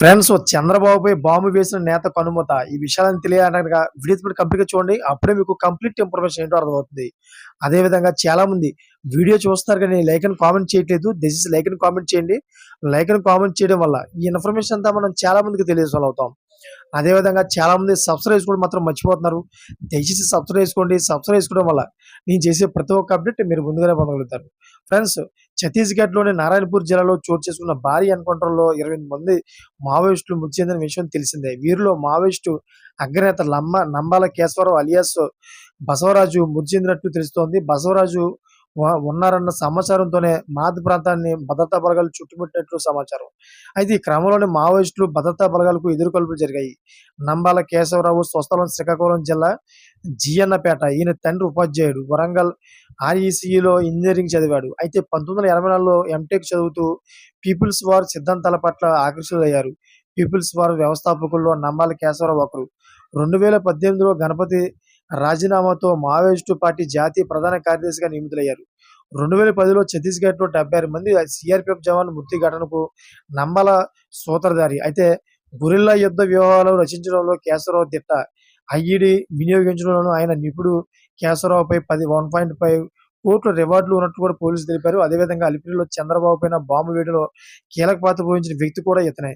Friends చంద్రబాబుపై bomb వేసిన నేత కనుమత. ఈ విషయాలను తెలియాలనగా వీడియోస్ కంప్లీట్ కంప్లీట్గా చూడండి అప్పుడే మీకు కంప్లీట్ ఇన్ఫర్మేషన్ ఏంటో అర్థమవుతుంది. అదే విధంగా వీడియో చూస్తారు కానీ లైక్ అని కామెంట్ చేయట్లేదు. దిస్ ఇస్ లైక్ అని కామెంట్ చేయండి. లైక్ అని కామెంట్ చేయడం వల్ల ఈ ఇన్ఫర్మేషన్ అంతా మనం చాలా మందికి అవుతాం అదేవిధంగా చాలామంది సబ్స్క్రైబ్ చేసుకోవడం మాత్రం మర్చిపోతున్నారు. దయచేసి సబ్స్క్రైబ్ చేసుకోండి సబ్స్క్రైబ్ చేసుకోవడం వల్ల నేను చేసే ప్రతి ఒక్క అప్డేట్ మీరు ముందుగానే పొందగలుగుతారు. ఫ్రెండ్స్ ఛత్తీస్గఢ్లోని నారాయణపూర్ జిల్లాలో చోటు చేసుకున్న భారీ ఎన్కౌంటర్లో ఇరవై ఎనిమిది మంది మావోయిస్టులు మృతి చెందిన విషయం తెలిసిందే. వీరిలో మావోయిస్టు అగ్రనేత లమ్మ నంబాల కేశవరావు అలియాస్ బసవరాజు మృతి చెందినట్లు తెలుస్తోంది. బసవరాజు ఉన్నారన్న సమాచారంతోనే మాద్ ప్రాంతాన్ని భద్రతా బలగాలు చుట్టుముట్టినట్లు సమాచారం. అయితే ఈ క్రమంలోనే మావోయిస్టులు భద్రతా బలగాలకు ఎదుర్కొల్పులు జరిగాయి. నంబాల కేశవరావు స్వస్థలం శ్రీకాకుళం జిల్లా జియన్నపేట. ఈయన తండ్రి ఉపాధ్యాయుడు. వరంగల్ ఆర్ఈసీలో ఇంజనీరింగ్ చదివాడు. అయితే పంతొమ్మిది వందల ఎనభై నాలుగులో ఎంటెక్ చదువుతూ పీపుల్స్ వార్ సిద్ధాంతాల పట్ల ఆకర్షితులయ్యారు. పీపుల్స్ వార్ వ్యవస్థాపకుల్లో నంబాల కేశవరావు ఒకరు. రెండు వేల పద్దెనిమిదిలో గణపతి రాజీనామాతో మావోయిస్టు పార్టీ జాతీయ ప్రధాన కార్యదర్శిగా నియమితులయ్యారు. రెండు వేల పదిలో ఛత్తీస్గఢ్లో డెబ్బై ఆరు మంది సిఆర్పిఎఫ్ జవాన్ మృతి ఘటనకు నమ్మల సూత్రధారి అయితే గురిల్లా యుద్ధ వ్యూహాలు రచించడంలో కేశవరావు దిట్ట ఐఈడి వినియోగించడంలోనూ ఆయన నిపుడు కేశవరావుపై పది వన్ పాయింట్ ఫైవ్ కోట్ల రివార్డులు ఉన్నట్టు కూడా పోలీసులు తెలిపారు. అదేవిధంగా అలిపిరిలో చంద్రబాబు పైన బాంబు వేటలో కీలక పాత్ర పోయించిన వ్యక్తి కూడా ఇతనే.